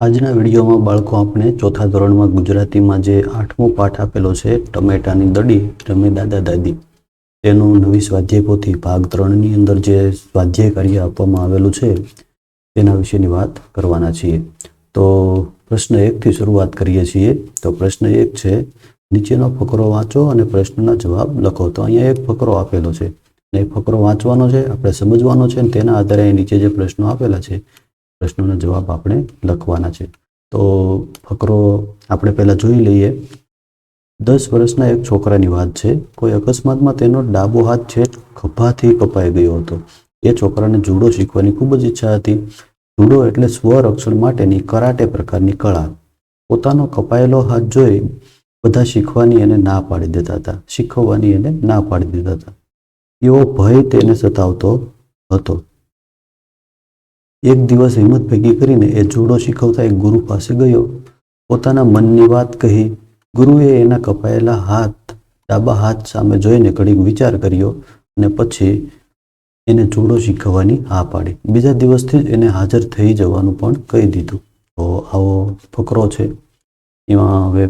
આજના વિડીયોમાં બાળકો આપણે ચોથા ધોરણમાં ગુજરાતીમાં જે આઠમો પાઠ આપેલો છે, ટમેટાની દડી, રમે દાદા દાદી. તેનું નવી સ્વાધ્યાય પોથી ભાગ ત્રણની અંદર જે સ્વાધ્યાય કાર્ય આપવામાં આવેલું છે, તેના વિશેની વાત કરવાના છીએ. તો પ્રશ્ન એકથી શરૂઆત કરીએ છીએ. તો પ્રશ્ન એક છે, નીચેનો ફકરો વાંચો અને પ્રશ્નના જવાબ લખો. તો અહીંયા એક ફકરો આપેલો છે. એ ફકરો વાંચવાનો છે, આપણે સમજવાનો છે અને તેના આધારે નીચે જે પ્રશ્નો આપેલા છે પ્રશ્નોના જવાબ આપણે લખવાના છે. તો ફકરો આપણે પહેલાં જોઈ લઈએ. દસ વર્ષના એક છોકરાની વાત છે. કોઈ અકસ્માતમાં તેનો ડાબો હાથ છે ખભાથી કપાઈ ગયો હતો. એ છોકરાને જુડો શીખવાની ખૂબ જ ઈચ્છા હતી. જુડો એટલે સ્વરક્ષણ માટેની કરાટે પ્રકારની કળા. પોતાનો કપાયેલો હાથ જોઈ બધા શીખવાની એને ના પાડી દેતા હતા. શીખવવાની એને ના પાડી દેતા હતા. એવો ભય તેને સતાવતો હતો. એક દિવસ હિંમત ભેગી કરીને એ જુડો શીખવતા એક ગુરુ પાસે ગયો. પોતાના મનની વાત કહી. ગુરુએ એના કપાયેલા હાથ, ડાબા હાથ સામે જોઈને ઘડીક વિચાર કર્યો અને પછી એને જુડો શીખવવાની હા પાડી. બીજા દિવસથી જ એને હાજર થઈ જવાનું પણ કહી દીધું. તો આવો ફકરો છે. એમાં હવે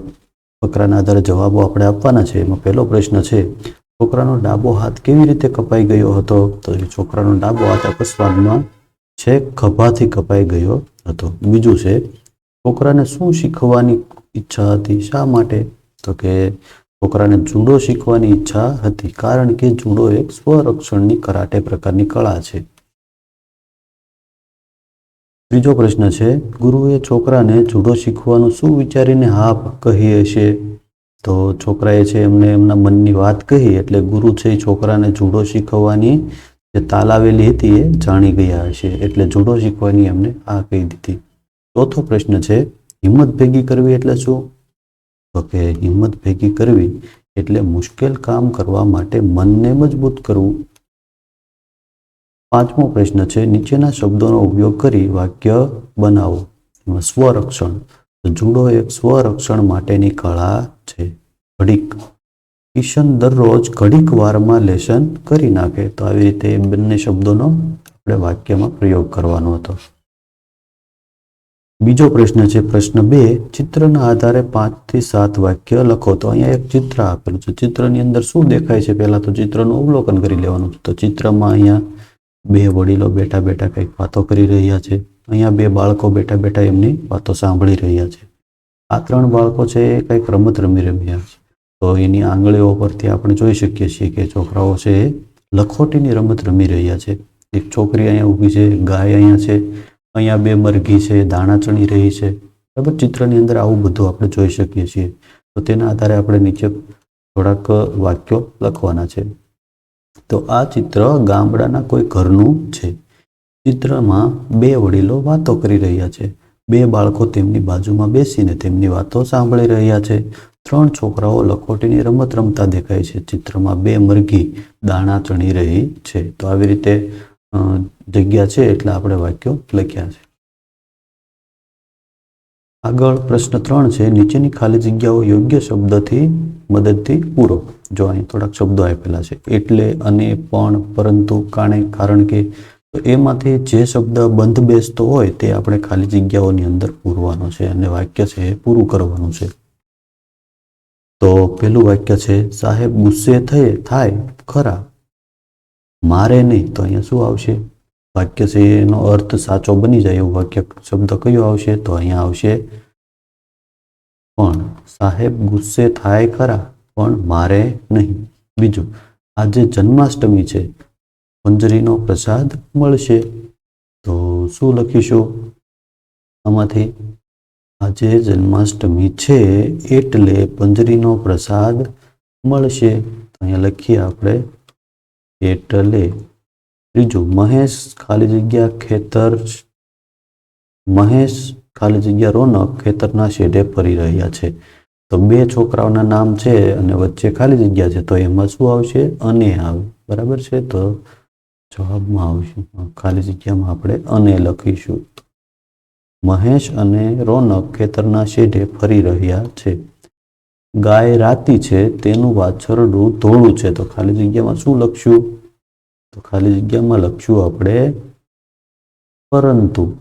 ફકરાના આધારે જવાબો આપણે આપવાના છે. એમાં પહેલો પ્રશ્ન છે છોકરાનો ડાબો હાથ કેવી રીતે કપાઈ ગયો હતો? તો છોકરાનો ડાબો હાથ અકસ્માતમાં છે, ખભાથી કપાઈ ગયો હતો. બીજું છે, છોકરાને શું શીખવાની ઈચ્છા હતી? શા માટે? તો કે છોકરાને જુડો શીખવાની ઈચ્છા હતી, કારણ કે જુડો એક સ્વરક્ષણની કરાટે પ્રકારની કળા છે. ત્રીજો પ્રશ્ન છે, ગુરુએ છોકરાને જુડો શીખવાનું શું વિચારીને હા કહી હશે? તો છોકરાએ છે એમને એમના મનની વાત કહી, એટલે ગુરુ છે છોકરાને જુડો શીખવવાની જે તાલાવેલી હતી એ જાણી ગયા હશે. એટલે જુડો શીખવાની એમને આ કહી દીધી. ચોથો પ્રશ્ન છે, હિંમત ભેગી કરવી એટલે શું? તો કે હિંમત ભેગી કરવી એટલે મુશ્કેલ કામ કરવા માટે મનને મજબૂત કરવું. પાંચમો પ્રશ્ન છે, નીચેના શબ્દોનો ઉપયોગ કરી વાક્ય બનાવો. એમાં સ્વરક્ષણ. જુડો એક સ્વરક્ષણ માટેની કળા છે. ઘડીક. કિશન દરરોજ ઘડીક વારમાં લેસન કરી નાખે. તો આવી રીતે એ બંને શબ્દોનો આપણે વાક્યમાં પ્રયોગ કરવાનો હતો. બીજો પ્રશ્ન છે, પ્રશ્ન બે, ચિત્રના આધારે પાંચથી સાત વાક્ય લખો. તો અહીંયા એક ચિત્ર આપેલું છે. ચિત્રની અંદર શું દેખાય છે? પહેલા તો ચિત્રનું અવલોકન કરી લેવાનું તો ચિત્રમાં અહીંયા બે વડીલો બેઠા બેઠા કંઈક વાતો કરી રહ્યા છે. અહીંયા બે બાળકો બેઠા બેઠા એમની વાતો સાંભળી રહ્યા છે. આ ત્રણ બાળકો છે એ કંઈક રમત રમી રહ્યા છે. તો એની આંગળીઓ પરથી આપણે જોઈ શકીએ છીએ કે છોકરાઓ છે એ લખોટીની રમત રમી રહ્યા છે. એક છોકરી અહીંયા ઊભી છે, ગાય અહીંયા છે, અહીંયા બે મરઘી છે, દાણા ચણી રહી છે. બરાબર, ચિત્રની અંદર આવું બધું આપણે જોઈ શકીએ છીએ. તો તેના આધારે આપણે નીચે થોડાક વાક્યો લખવાના છે. તો આ ચિત્ર ગામડાના કોઈ ઘરનું છે. ચિત્રમાં બે વડીલો વાતો કરી રહ્યા છે. બે બાળકો તેમની બાજુમાં બેસીને તેમની વાતો સાંભળી રહ્યા છે. ત્રણ છોકરાઓ લખોટીની રમત રમતા દેખાય છે. ચિત્રમાં બે મરઘી દાણા ચણી રહી છે. તો આવી રીતે જગ્યા છે એટલે આપણે વાક્યો લખ્યા છે. આગળ પ્રશ્ન ત્રણ છે. નીચેની ખાલી જગ્યાઓ યોગ્ય શબ્દથી, મદદથી પૂરો. જો અહીં થોડાક શબ્દો આપેલા છે. એટલે, અને, પણ, પરંતુ કાણે કારણ કે એમાંથી જે શબ્દ બંધ બેસતો હોય તે આપણે ખાલી જગ્યાઓની અંદર પૂરવાનો છે અને વાક્ય છે એ પૂરું કરવાનું છે. તો પેલું વાક્ય છે, સાહેબ, ગુસ્સે થયે, થાય, ખરા. મારે નહીં, તો અહીંયા શું આવશે? વાક્ય છે, એનો અર્થ સાચો બની જાય એવું વાક્ય શબ્દ કયો આવશે? તો અહીંયા આવશે, પણ, સાહેબ, ગુસ્સે થાય, ખરા, પણ મારે નહીં. બીજું, આજે જન્માષ્ટમી છે પંજરીનો પ્રસાદ મળશે. તો શું લખીશું? આમાંથી આજે જન્માષ્ટમી છે એટલે પંજરીનો પ્રસાદ મળશે. અહીંયા લખીએ આપણે, એટલે ત્રીજું, મહેશ ખાલી જગ્યા ખેતર મહેશ ખાલી જગ્યા રોનક ખેતરના શેઢે ફરી રહ્યા છે. તો બે છોકરાઓના નામ છે અને વચ્ચે ખાલી જગ્યા છે, તો એમાં શું આવશે? અને આવે. બરાબર છે? તો જવાબમાં આવશે. ખાલી જગ્યામાં આપણે અને લખીશું. મહેશ અને રોનક ખેતરના શેઢે ફરી રહ્યા છે. ગાય રાતી છે, તેનું વાછરડું ધોળું છે. તો ખાલી જગ્યામાં શું લખશું તો ખાલી જગ્યામાં લખશું આપણે, પરંતુ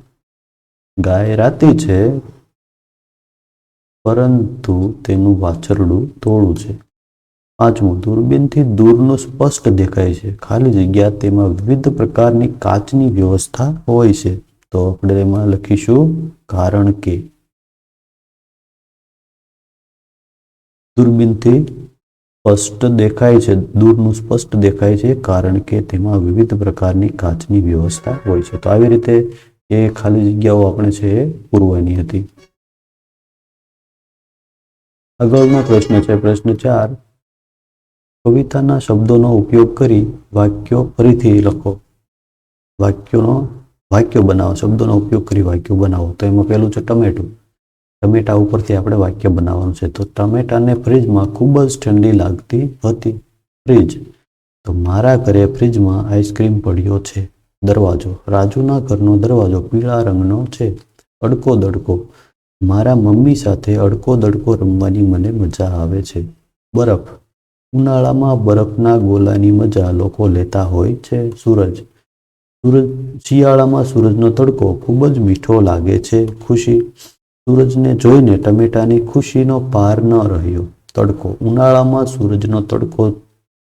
ગાય રાતી છે, પરંતુ તેનું વાછરડું ધોળું છે. પાંચમું, દૂરબીનથી દૂરનું સ્પષ્ટ દેખાય છે. ખાલી જગ્યા તેમાં વિવિધ પ્રકારની કાચની વ્યવસ્થા હોય છે. તો આપણે એમાં લખીશું, કારણ કે. દૂરબીનથી સ્પષ્ટ દેખાય છે, દૂરનું સ્પષ્ટ દેખાય છે, કારણ કે તેમાં વિવિધ પ્રકારની કાચની વ્યવસ્થા હોય છે. તો આવી રીતે એ ખાલી જગ્યાઓ આપણે છે એ પૂરવાની હતી. અગાઉનો પ્રશ્ન છે, પ્રશ્ન ચાર. કવિતાના શબ્દોનો ઉપયોગ કરી વાક્યો ફરીથી લખો. વાક્યોનો વાક્યો બનાવો, શબ્દોનો ઉપયોગ કરી વાક્યો બનાવો. તો એમાં પહેલું છે ટમેટું. ટમેટા ઉપરથી આપણે વાક્ય બનાવવાનું છે. તો ટમેટાને ફ્રીજમાં ખૂબ જ ઠંડી લાગતી હતી. ફ્રીજ. તો મારા ઘરે ફ્રીજમાં આઈસ્ક્રીમ પડ્યો છે. દરવાજો. રાજુના ઘરનો દરવાજો પીળા રંગનો છે. અડકો દડકો. મારા મમ્મી સાથે અડકો દડકો રમવાની મને મજા આવે છે. બરફ. ઉનાળામાં બરફના ગોલાની મજા લોકો લેતા હોય છે. સૂરજ. સૂરજ, શિયાળામાં સૂરજનો તડકો ખૂબ જ મીઠો લાગે છે, ખુશી. સૂરજને જોઈને ટમેટાની ખુશીનો પાર ન રહ્યો. તડકો. ઉનાળામાં સૂરજનો તડકો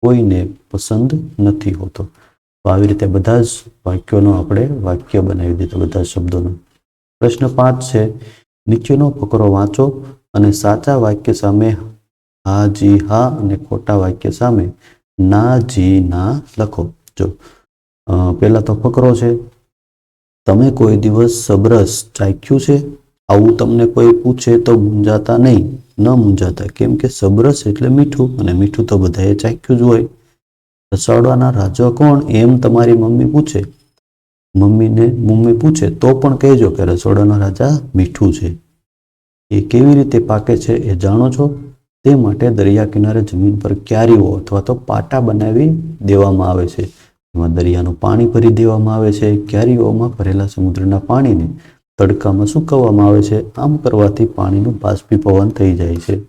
કોઈને પસંદ નથી હોતો. તો આવી રીતે બધા જ વાક્યોનો આપણે વાક્ય બનાવી દીધું બધા શબ્દોનો. પ્રશ્ન પાંચ છે, નીચેનો ફકરો વાંચો અને સાચા વાક્ય સામે હા જી હા અને ખોટા વાક્ય સામે ના જી ના લખો. જો પહેલા તો ફકરો છે. તમે કોઈ દિવસ સબરસ ચાખ્યું છે? આવું તમને કોઈ પૂછે તો મૂંઝાતા નહીં. ન મૂંઝાતા, કેમ કે સબરસ એટલે મીઠું અને મીઠું તો બધાએ ચાખ્યું જ હોય. રસોડાના રાજા કોણ? એમ તમારી મમ્મી પૂછે. મમ્મીને મમ્મી પૂછે, તો પણ કહેજો કે રસોડાના રાજા મીઠું છે. એ કેવી રીતે પાકે છે એ જાણો છો? તે માટે દરિયા કિનારે જમીન પર ક્યારીઓ અથવા તો પાટા બનાવી દેવામાં આવે છે. એમાં દરિયાનું પાણી ભરી દેવામાં આવે છે ક્યારીઓમાં ભરેલા સમુદ્રના પાણીને તડકામાં સૂકવવામાં આવે છે. આમ કરવાથી પાણીનું બાષ્પીભવન થઈ જાય છે.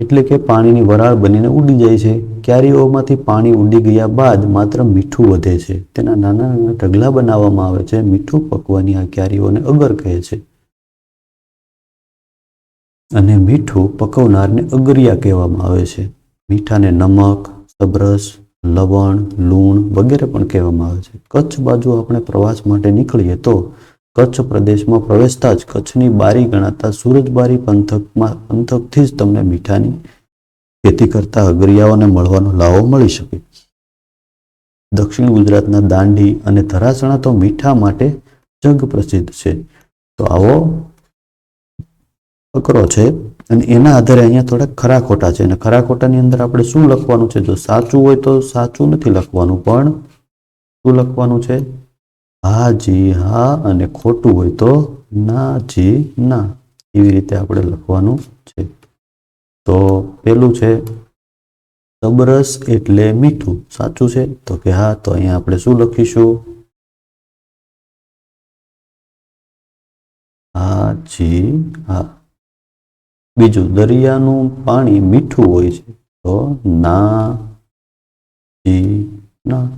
એટલે કે પાણીની વરાળ બનીને ઉડી જાય છે. ક્યારીઓમાંથી પાણી ઉડી ગયા બાદ માત્ર મીઠું વધે છે. તેના નાના નાના ઢગલા બનાવવામાં આવે છે. મીઠું પકવાની આ ક્યારીઓને અગર કહે છે. અને મીઠું પકવનારને અગરિયા કહેવામાં આવે છે. મીઠાને નમક સબરસ લવણ, લૂણ વગેરે પણ કહેવામાં આવે છે. કચ્છ બાજુ આપણે પ્રવાસ માટે નીકળીએ તો કચ્છ પ્રદેશમાં પ્રવેશતા જ કચ્છની બારી ગણાતા સુરજબારી પંથકમાં, પંથકથી જ તમને મીઠાની ખેતી કરતા અગરિયાઓને મળવાનો લાવો મળી શકે. દક્ષિણ ગુજરાતના દાંડી અને ધરાસણા તો મીઠા માટે જગ પ્રસિદ્ધ છે. તો આવો ફકરો છે. અને એના આધારે અહીંયા થોડાક ખરા ખોટા છે. અને ખરા ખોટાની અંદર આપણે શું લખવાનું છે? જો સાચું હોય તો સાચું નથી લખવાનું, પણ શું લખવાનું છે? હા, જી, હા, અને ખોટું હોય તો ના, જી, ના. એવી રીતે આપણે લખવાનું છે. તો પેલું છે, સબરસ એટલે મીઠું. સાચું છે? તો કે હા, તો અહીંયા આપણે શું લખીશું? હા, જી, હા. બીજું દરિયાનું પાણી મીઠું હોય છે તો ના, જી, ના.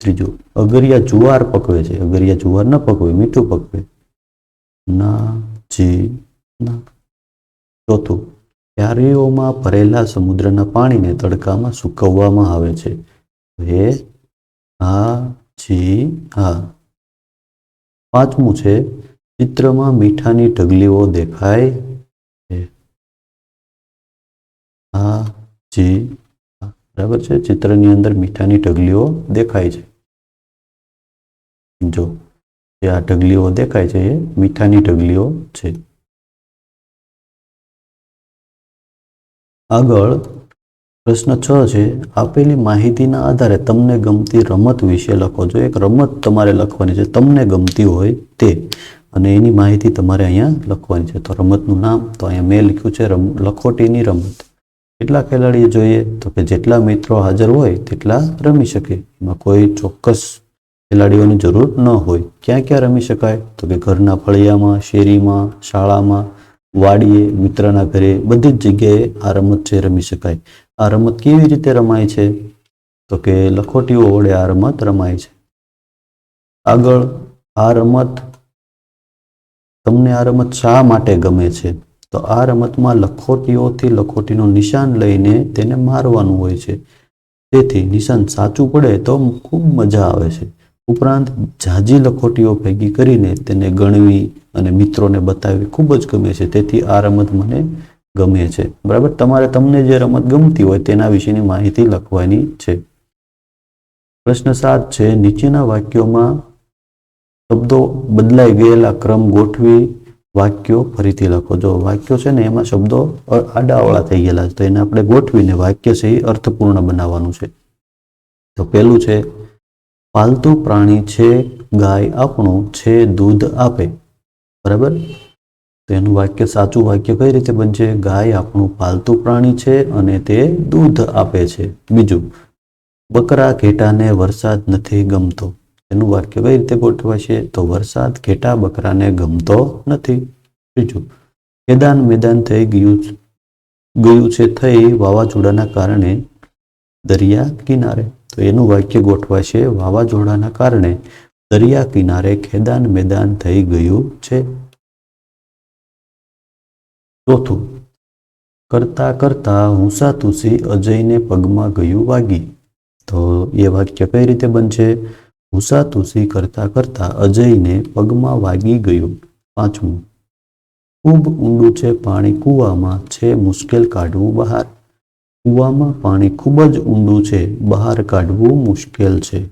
ત્રીજું, અગરિયા જુવાર પકવે છે. અગરિયા જુવાર ન પકવે, મીઠું પકવે. ના, જી, ના. ચોથું ક્યારીઓમાં ભરેલા સમુદ્રના પાણીને તડકામાં સુકવવામાં આવે છે? એ હા, જી, હા. પાંચમું છે, ચિત્રમાં મીઠાની ઢગલીઓ દેખાય? હા જી બરાબર છે? ચિત્રની અંદર મીઠાની ઢગલીઓ દેખાય છે. જો, જે આ ઢગલીઓ દેખાય છે એ મીઠાની ઢગલીઓ છે. આગળ પ્રશ્ન છ છે, આપેલી માહિતીના આધારે તમને ગમતી રમત વિશે લખો. જો એક રમત તમારે લખવાની છે, તમને ગમતી હોય તે, અને એની માહિતી તમારે અહીંયા લખવાની છે. તો રમતનું નામ તો અહીંયા મેં લખ્યું છે, રમ, લખોટીની રમત. કેટલા ખેલાડીઓ જોઈએ તો કે જેટલા મિત્રો હાજર હોય તેટલા રમી શકે. એમાં કોઈ ચોક્કસ ખેલાડીઓની જરૂર ન હોય. ક્યાં ક્યાં રમી શકાય? તો કે ઘરના ફળિયામાં, શેરીમાં, શાળામાં, વાડીએ, મિત્રના ઘરે, બધી જ જગ્યાએ આ રમત છે રમી શકાય. આ રમત કેવી રીતે રમાય છે? તો કે લખોટીઓ વડે આ રમત રમાય છે. આગળ, આ રમત તમને આ રમત શા માટે ગમે છે? તો આ રમતમાં લખોટીઓથી લખોટીનું નિશાન લઈને તેને મારવાનું હોય છે. તેથી નિશાન સાચું પડે તો ખૂબ મજા આવે છે. ઉપરાંત ઝાઝી લખોટીઓ ભેગી કરીને તેને ગણવી અને મિત્રોને બતાવવી ખૂબ જ ગમે છે. તેથી આ રમત મને ગમે છે. બરાબર? તમારે તમને જે રમત ગમતી હોય તેના વિશેની માહિતી લખવાની છે. પ્રશ્ન સાત છે, નીચેના વાક્યોમાં શબ્દો બદલાઈ ગયેલા ક્રમ ગોઠવી વાક્યો ફરીથી લખો. જો વાક્યો છે ને એમાં શબ્દો આડાવાળા થઈ ગયેલા છે, તો એને આપણે ગોઠવીને વાક્ય છે એ અર્થપૂર્ણ બનાવવાનું છે. તો પહેલું છે, પાલતુ પ્રાણી છે, ગાય આપણું છે, દૂધ આપે. બરાબર? તો એનું વાક્ય સાચું વાક્ય કઈ રીતે બનશે? ગાય આપણું પાલતુ પ્રાણી છે અને તે દૂધ આપે છે. બીજું, બકરા ઘેટાને વરસાદ નથી ગમતો. એનું વાક્ય કઈ રીતે ગોઠવાશે? તો વરસાદ ઘેટા બકરાને ગમતો નથી. બીજું મેદાન મેદાન થઈ ગયું ગયું છે થઈ વાવાઝોડાના કારણે દરિયા કિનારે. તો એનું વાક્ય ગોઠવાશે, વાવાઝોડાના કારણે દરિયા કિનારે ખેદાન મેદાન થઈ ગયું છે. ચોથું, કરતા કરતા હુંસા તુસી અજયને પગમાં ગયું વાગી. તો એ વાક્ય કઈ રીતે બનશે? હુંસા કરતા કરતા અજયને પગમાં વાગી ગયું પાંચમું. ખૂબ ઊંડું છે પાણી કૂવામાં છે મુશ્કેલ કાઢવું બહાર. કૂવામાં પાણી ખૂબ જ ઊંડું છે, બહાર કાઢવું મુશ્કેલ છે.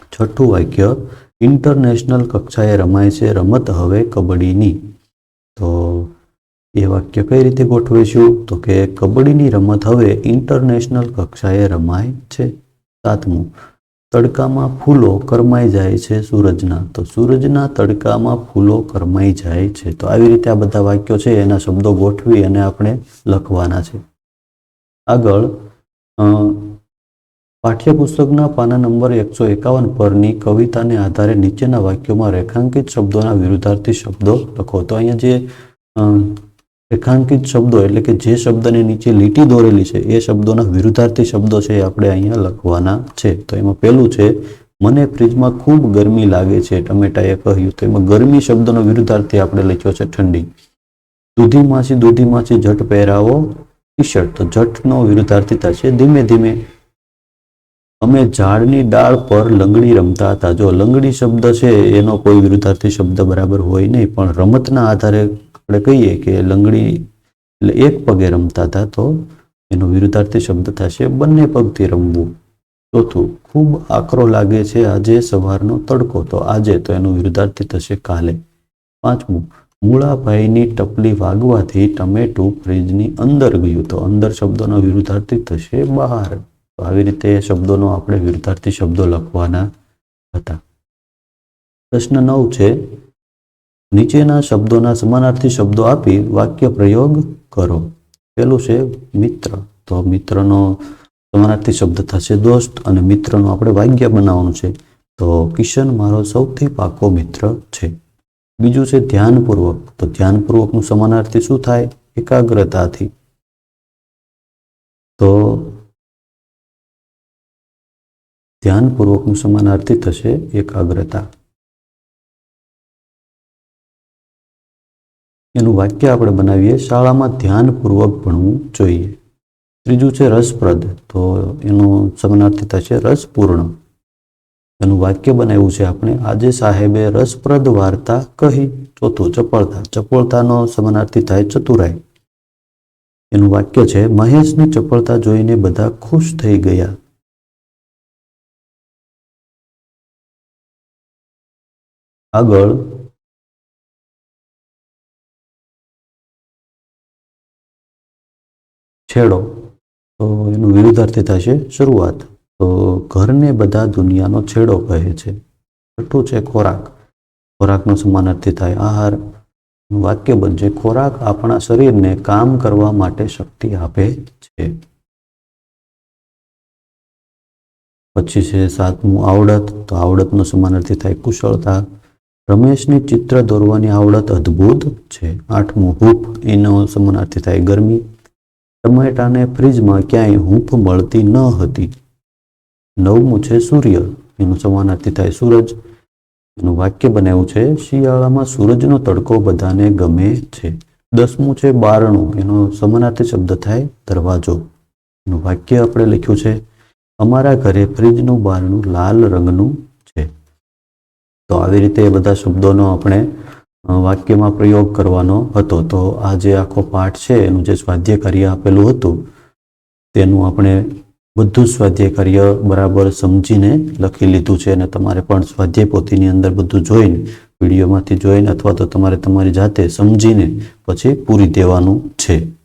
છઠ્ઠું વાક્ય, ઇન્ટરનેશનલ કક્ષાએ રમાય છે રમત હવે કબડ્ડીની. તો એ વાક્ય કઈ રીતે ગોઠવીશું? તો કે, કબડ્ડીની રમત હવે ઇન્ટરનેશનલ કક્ષાએ રમાય છે. સાતમું તડકામાં ફૂલો કરમાઈ જાય છે સૂરજના. તો સૂરજના તડકામાં ફૂલો કરમાઈ જાય છે. તો આવી રીતે આ બધા વાક્યો છે, એના શબ્દો ગોઠવી અને આપણે લખવાના છે. આગળ પાઠ્યપુસ્તકના પાના નંબર એકસો એકાવન પરની કવિતાને આધારે નીચેના વાક્યોમાં રેખાંકિત શબ્દોના વિરુદ્ધાર્થી શબ્દો લખો. તો અહીંયા જે રેખાંકિત શબ્દો એટલે કે જે શબ્દની નીચે લીટી દોરેલી છે, એ શબ્દોના વિરુદ્ધાર્થી શબ્દો છે એ આપણે અહીંયા લખવાના છે. તો એમાં પહેલું છે, મને ફ્રીજમાં ખૂબ ગરમી લાગે છે ટમેટાએ કહ્યું. તો એમાં ગરમી શબ્દનો વિરુદ્ધાર્થી આપણે લખ્યો છે, ઠંડી દૂધી માછી દૂધી માછી જટ પહેરાવો ટી શર્ટ તો જટનો વિરુદ્ધાર્થી થશે ધીમે ધીમે અમે ઝાડની ડાળ પર લંગડી રમતા હતા જો લંગડી શબ્દ છે, એનો કોઈ વિરુદ્ધાર્થી શબ્દ બરાબર હોય નહીં, પણ રમતના આધારે આપણે કહીએ કે લંગડી એટલે એક પગે રમતા હતા તો એનો વિરુદ્ધાર્થી શબ્દ થશે, બંને પગથી રમવું. ચોથું, ખૂબ આકરો લાગે છે, આજે સવારનો તડકો. તો આજે તો એનું વિરુદ્ધાર્થી થશે કાલે. પાંચમું, મૂળાભાઈની ટપલી વાગવાથી ટમેટું ફ્રીજની અંદર ગયું. તો અંદર શબ્દોનો વિરુદ્ધાર્થી થશે બહાર. તો આવી રીતે શબ્દોનો આપણે વિરુદ્ધાર્થી શબ્દો લખવાના હતા. પ્રશ્ન નવ છે નીચેના શબ્દોના સમાનાર્થી શબ્દો આપી વાક્ય પ્રયોગ કરો. પેલું છે મિત્ર. તો મિત્રનો સમાનાર્થી શબ્દ થશે દોસ્ત અને મિત્રનો આપણે વાક્ય બનાવવાનું છે. તો કિશન, મારો સૌથી પાકો મિત્ર છે. બીજું છે ધ્યાનપૂર્વક. તો ધ્યાનપૂર્વકનું સમાનાર્થી શું થાય? એકાગ્રતાથી. તો ધ્યાનપૂર્વકનું સમાનાર્થી થશે એકાગ્રતા. એનું વાક્ય આપણે બનાવીએ, શાળામાં ધ્યાનપૂર્વક ભણવું જોઈએ. ત્રીજું છે રસપ્રદ, તો એનું સમાનાર્થી થશે રસપૂર્ણ. એનું વાક્ય બનાવ્યું છે આપણે, આજે સાહેબે રસપ્રદ વાર્તા કહી, ચોથું ચપળતા, ચપળતાનો સમાનાર્થી થાય ચતુરાઈ. એનું વાક્ય છે, મહેશની ચપળતા જોઈને બધા ખુશ થઈ ગયા. આગળ છેડો, તો એનું વિરુદ્ધાર્થી થશે શરૂઆત. તો ઘરને બધા દુનિયાનો છેડો કહે છે. છઠ્ઠું છે ખોરાક. ખોરાકનો સમાનાર્થી થાય આહાર. વાક્ય બનશે, ખોરાક આપણા શરીરને કામ કરવા માટે શક્તિ આપે છે. પછી છે સાતમું, આવડત. તો આવડતનો સમાનાર્થી થાય કુશળતા. રમેશની ચિત્ર દોરવાની આવડત અદ્ભુત છે. આઠમું હૂપ એનો સમાનાર્થી થાય ગરમી. ટમેટાને ફ્રીજમાં ક્યાંય હૂંફ મળતી ન હતી. નવમું છે સૂર્ય. એનું સમાનાર્થી થાય સૂરજ. એનું વાક્ય બનાવ્યું છે, શિયાળામાં સૂરજનો તડકો બધાને ગમે છે. દસમું છે બારણું. એનો સમાનાર્થી શબ્દ થાય દરવાજો. એનું વાક્ય આપણે લખ્યું છે, અમારા ઘરે ફ્રીજનું બારણું લાલ રંગનું છે. તો આવી રીતે બધા શબ્દોનો આપણે વાક્યમાં પ્રયોગ કરવાનો હતો. તો આ જે આખો પાઠ છે, એનું જે સ્વાધ્યાય કાર્ય આપેલું હતું, તેનું આપણે બધું સ્વાધ્ય કાર્ય બરાબર સમજીને લખી લીધું છે. અને તમારે પણ સ્વાધ્યાય પોથીની અંદર બધું જોઈને, વિડીયોમાંથી જોઈને અથવા તો તમારે તમારી જાતે સમજીને પછી પૂરી દેવાનું છે.